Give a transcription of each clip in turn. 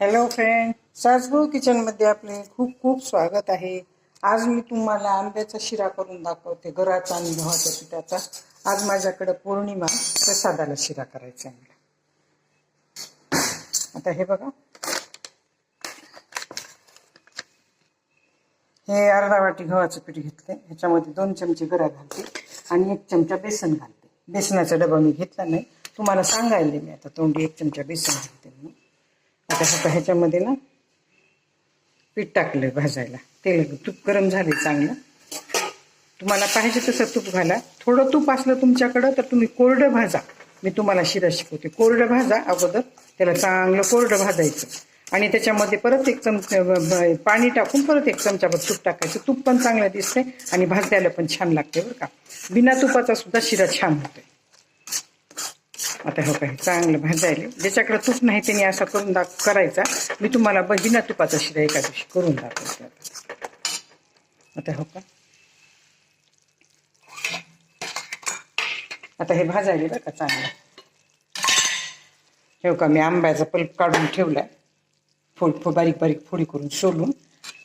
Hello friend सासभाऊ किचनमध्ये आपले खूप खूप स्वागत आहे. आज मी तुम्हाला आंब्याचा शिरा करून दाखवते घराचा आणि गव्हाच्या पिठाचा. आज माझ्याकडे पौर्णिमा प्रसादाला शिरा करायचा आहे मला आता हे बघा. हे अर्धा वाटी गव्हाचं पीठ घेतले ह्याच्यामध्ये दोन चमचे गरा घालते आणि एक चमचा बेसन घालते. बेसनाचा डबा मी घेतला नाही. तुम्हाला सांगायला मी आता तोंडी एक चमचा बेसन घालते म्हणून. आता ह्याच्यामध्ये ना पीठ टाकलं भाजायला. तेल तूप गरम झाले चांगलं. तुम्हाला पाहिजे तसं तूप घाला. थोडं तूप असलं तुमच्याकडं तर तुम्ही कोरडं भाजा. मी तुम्हाला शिरा शिकवते. कोरडं भाजा अगोदर त्याला चांगलं कोरडं भाजायचं. आणि त्याच्यामध्ये परत एक चमचा पाणी टाकून परत एक चमचाभर तूप टाकायचं. तूप पण चांगलं दिसतंय आणि भाजायला पण छान लागते बरं का. बिना तुपाचा सुद्धा शिरा छान होतोय. आता हो काय चांगलं भाजायला ज्याच्याकडे तूप नाही त्याने असा करून दाख करायचा. मी तुम्हाला बहिणा तुपाचा शिरा एका दिवशी करून दाखवते आता. आता हो का आता हे भाजायले बरं का चांगलं. ठेव का मी आंब्याचा पल्प काढून ठेवला फोड फो बारीक बारीक फोडी करून सोलून.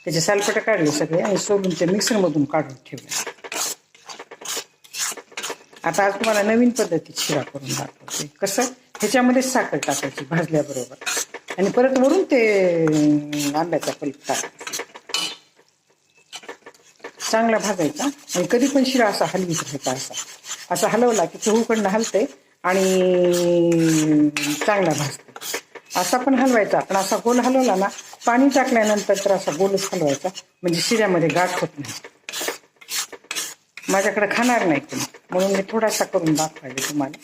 त्याचे सालपटं काढले सगळे आणि सोलून ते मिक्सरमधून काढून ठेवले. आता आज तुम्हाला नवीन पद्धतीत शिरा करून दाखवते. कसं? ह्याच्यामध्ये साखर टाकायची भाजल्याबरोबर. आणि परत वरून ते आंब्याचा पल्प टाकायचा. चांगला भाजायचा. आणि कधी पण शिरा असा हलवीत राहायचा असा. असा हलवला की चहूकडनं हलते आणि चांगला भाजते. असा पण हलवायचा. पण असा गोल हलवला ना पाणी टाकल्यानंतर तर असा गोलच हलवायचा. म्हणजे शिऱ्यामध्ये गाठ होत नाही. माझ्याकडे खाणार नाही तुम्ही म्हणून मी थोडासा करून दाखवायला तुम्हाला.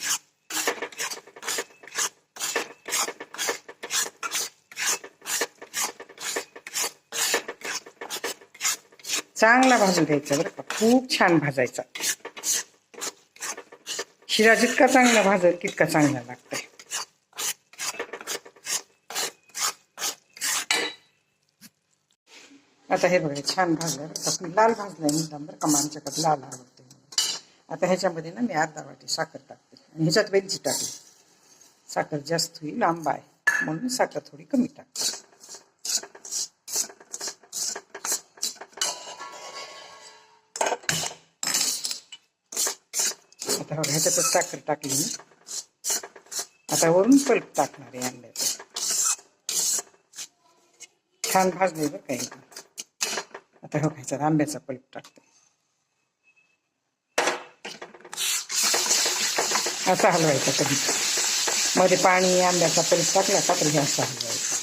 चांगला भाजून द्यायचा बरं का. खूप छान भाजायचा. शिरा जितका चांगला भाजत तितका चांगला लागतं. आता हे बघा छान भाजलं आता मी लाल भाजलाय मुद्दाम बरं का आमच्याकडे लाल आवडते. आता ह्याच्यामध्ये ना मी अर्धा वाटी साखर टाकते. आणि ह्याच्यात वेलची टाकली. साखर जास्त होईल आंबा आहे. म्हणून साखर थोडी कमी टाकते. आता बघा, ह्याच्यातच साखर टाकली मी. आता वरून पल्प टाकणार आहे छान भाजले बरं काही आता हो ह्याच्यात आंब्याचा पल्प टाकते. असा हलवायचा कधी? मध्ये पाणी आंब्याचा पल्प टाकला का तर हे हलवायचा.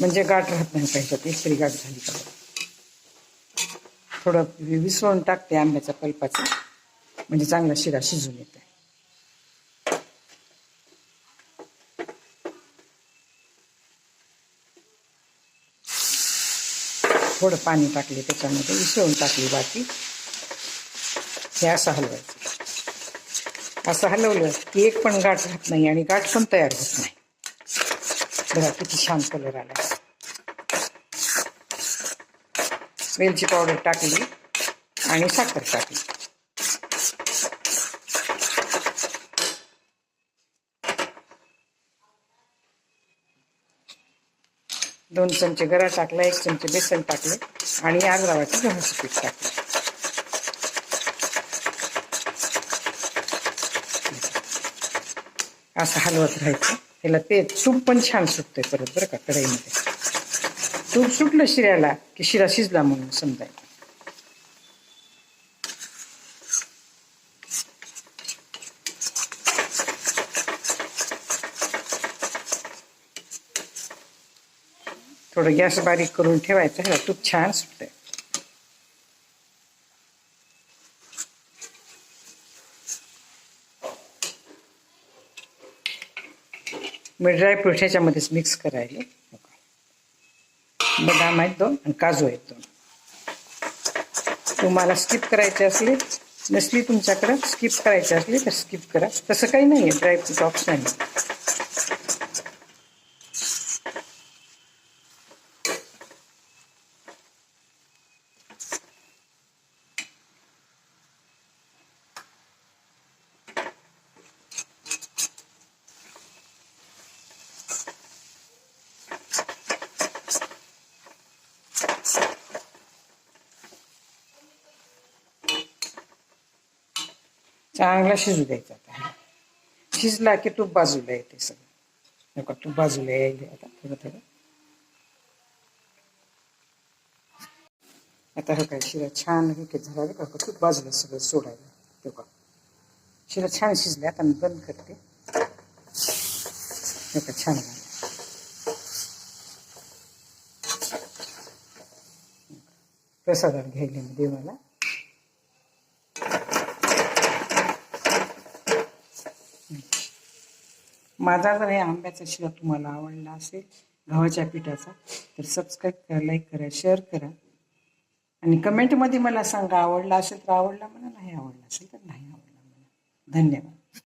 म्हणजे गाठ राहत नाही पाहिजे एक तरी गाठ झाली का थोडं विसळून टाकते आंब्याच्या पल्पाचं. म्हणजे चांगला शिरा शिजून येते थोडं पाणी टाकले त्याच्यामध्ये उसळून टाकली बाकी हे असं हलवायचं. असं हलवलं की एक पण गाठ राहत नाही आणि गाठ पण तयार होत नाही. बघा किती छान कलर आला. वेलची पावडर टाकली आणि साखर टाकली. दोन चमचे गरा टाकला एक चमचे बेसन टाकले आणि आज वाटी गव्हाचं पीठ टाकलं. असं हलवत राहायचं. त्याला ते तूप पण छान सुटतंय परत बरं का कढईमध्ये. तूप सुटलं शिऱ्याला की शिरा शिजला म्हणून समजायचं. थोडं गॅस बारीक करून ठेवायचं. ह्याला तूप छान सुटतंय. मी ड्रायफ्रूट ह्याच्यामध्येच मिक्स करायला. बदाम आहेत दोन आणि काजू आहेत दोन. तुम्हाला स्किप करायचे असले नसली तुमच्याकडं स्किप करायचे असले तर स्किप करा. तसं काही नाही आहे ड्रायफ्रूट ऑप्शन आहे. चांगला शिजू द्यायचा आता. शिजला की तूप बाजूला येते सगळं. नका तूप बाजूला यायला आता थोडं थोडं. आता हे काय शिरा छान हे झाला का? का तूप बाजूला सगळं सोडायला. ते का शिरा छान शिजले आता मी बंद करते. छान झालं. प्रसादाला घ्यायला मी देवाला. माझा जर हे आंब्याचा शिरा तुम्हाला आवडला असेल गव्हाच्या पिठाचा तर सबस्क्राईब करा लाईक करा शेअर करा. आणि कमेंटमध्ये मला सांगा आवडला असेल तर आवडला म्हणा नाही आवडला असेल तर नाही आवडला म्हणा. धन्यवाद.